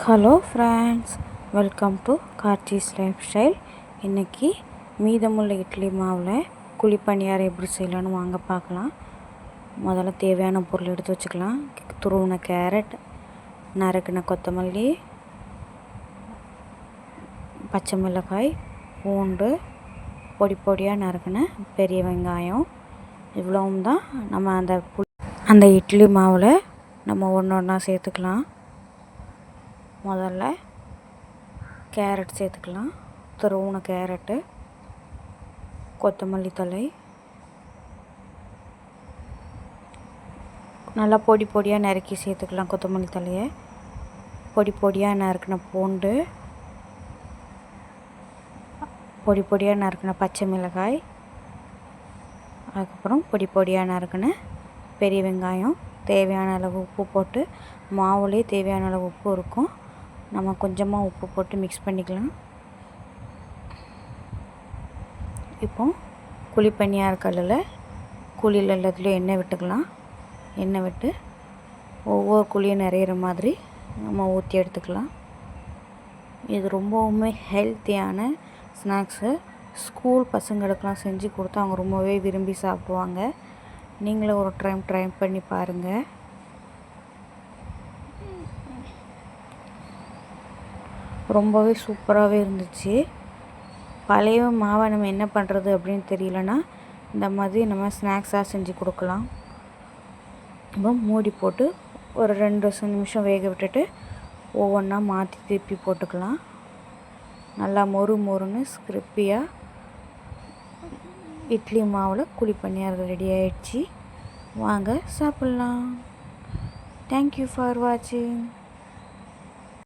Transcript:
Hello friends welcome to Karthi's life style இன்றைக்கி மீதமுள்ள இட்லி மாவில் குழிப்பணியாரம் எப்படி செய்யலான்னு வாங்க பார்க்கலாம். முதல்ல தேவையான பொருள் எடுத்து வச்சுக்கலாம். துருவின கேரட் நறுக்கின கொத்தமல்லி பச்சை மிளகாய் பூண்டு பொடி பொடியாக நறுக்கின பெரிய வெங்காயம். இவ்வளவும் தான் நம்ம அந்த அந்த இட்லி மாவில் நம்ம ஒன்று ஒன்றா சேர்த்துக்கலாம். முதல்ல கேரட் சேர்த்துக்கலாம். துருவின கேரட்டு கொத்தமல்லி தழை. நல்லா பொடி பொடியாக நறுக்கி சேர்த்துக்கலாம் கொத்தமல்லி தழையை. பொடி பொடியாக நறுக்கின பூண்டு. பொடி பொடியாக நறுக்கின பச்சை மிளகாய். அதுக்கப்புறம் பொடி பொடியாக நறுக்கின பெரிய வெங்காயம். தேவையான அளவு உப்பு போட்டு மாவுலேயே தேவையான அளவு உப்பு இருக்கும். நம்ம கொஞ்சமாக உப்பு போட்டு மிக்ஸ் பண்ணிக்கலாம். இப்போ குழி பனியார் கல்லில் குழியில் எல்லாத்துலேயும் எண்ணெய் விட்டுக்கலாம். எண்ணெய் விட்டு ஒவ்வொரு குழியும் நிறையிற மாதிரி நம்ம ஊற்றி எடுத்துக்கலாம். இது ரொம்பவுமே ஹெல்த்தியான ஸ்நாக்ஸு ஸ்கூல் பசங்களுக்கெலாம் செஞ்சு கொடுத்தா அவங்க ரொம்பவே விரும்பி சாப்பிடுவாங்க. நீங்களும் ஒரு டைம் ட்ரை பண்ணி பாருங்கள் ரொம்பவே சூப்பராகவே இருந்துச்சு. பழைய மாவை நம்ம என்ன பண்ணுறது அப்படின்னு தெரியலனா இந்த மாதிரி நம்ம ஸ்நாக்ஸாக செஞ்சு கொடுக்கலாம். இப்போ மூடி போட்டு ஒரு ரெண்டு நிமிஷம் வேக விட்டுட்டு ஒவ்வொன்றா மாற்றி திருப்பி போட்டுக்கலாம். நல்லா மொறு மொறுன்னு ஸ்கிரிப்பியாக இட்லி மாவில் குழி பணியாரம் ரெடி ஆயிடுச்சு. வாங்க சாப்பிட்லாம். தேங்க்யூ ஃபார் வாட்சிங்